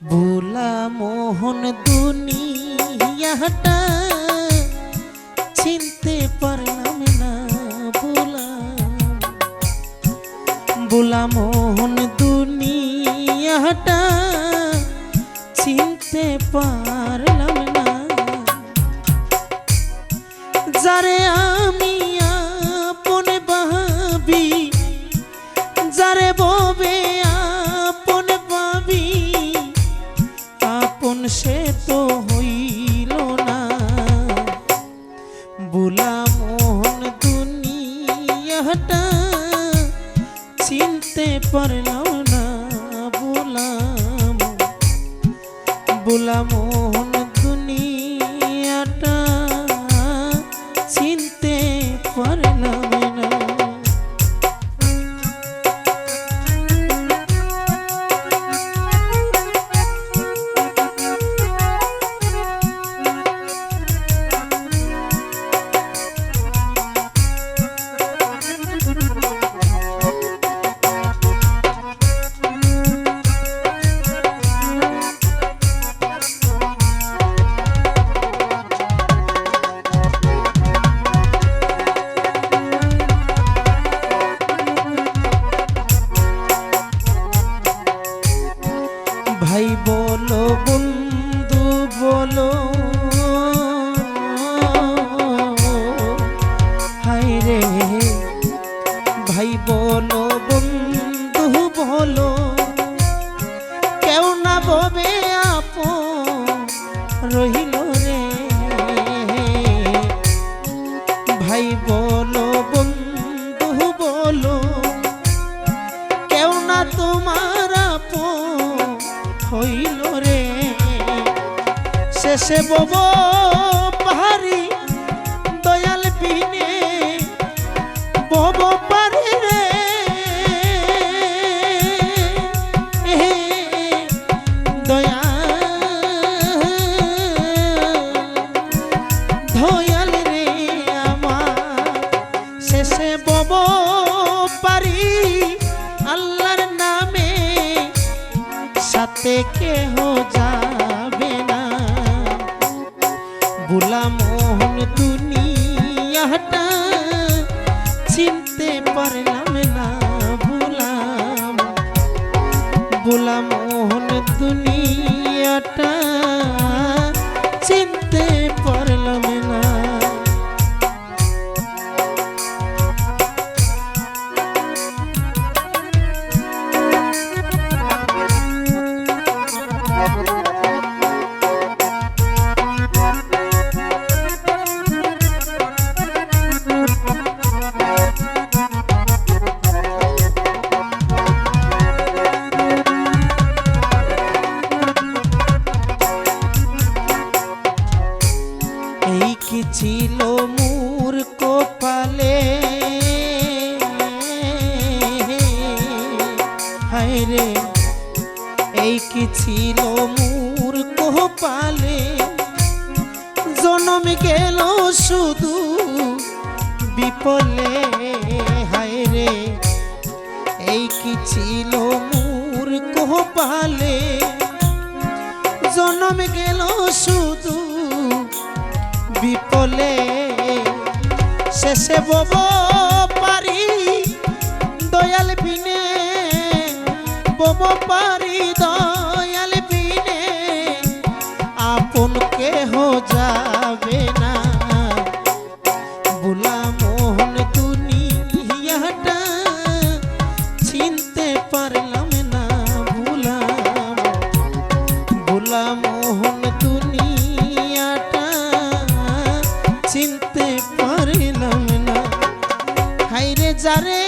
ভোলা মোহন দুনিয়াটা চিনতে পারলাম না ভোলা ভোলা মোহন দুনিয়াটা চিনতে পারলাম দুনিয়াটা চিনতে পারলাম না বুলাম বুলা ভাই বলো, বন্ধু বলো, কেউ না ববে আপ রহিল রে। ভাই বলো, বন্ধু বলো, কেউ না তোমার আপন হইল রে। শেষে বব সাথে কেহ যাবে না। বুলা মোহন দুনিয়াটা চিনতে পারলাম না বুলাম বুলা মোহন দুনিয়াটা চিনতে রে, এই কি ছিল মোর কপালে জনম গেল শুধু বিপলে, হায় রে, এই কি ছিল মোর কপালে জনম গেল শুধু বিপলে, শেষে বব সর্বম পারি দয়াল বিনে। আপন কেহ যাবে না। বুলা মোহন দুনিয়াটা চিনতে পারলাম না বুলা বুলা মোহন দুনিয়াটা চিনতে পারলাম না। হাইরে যারে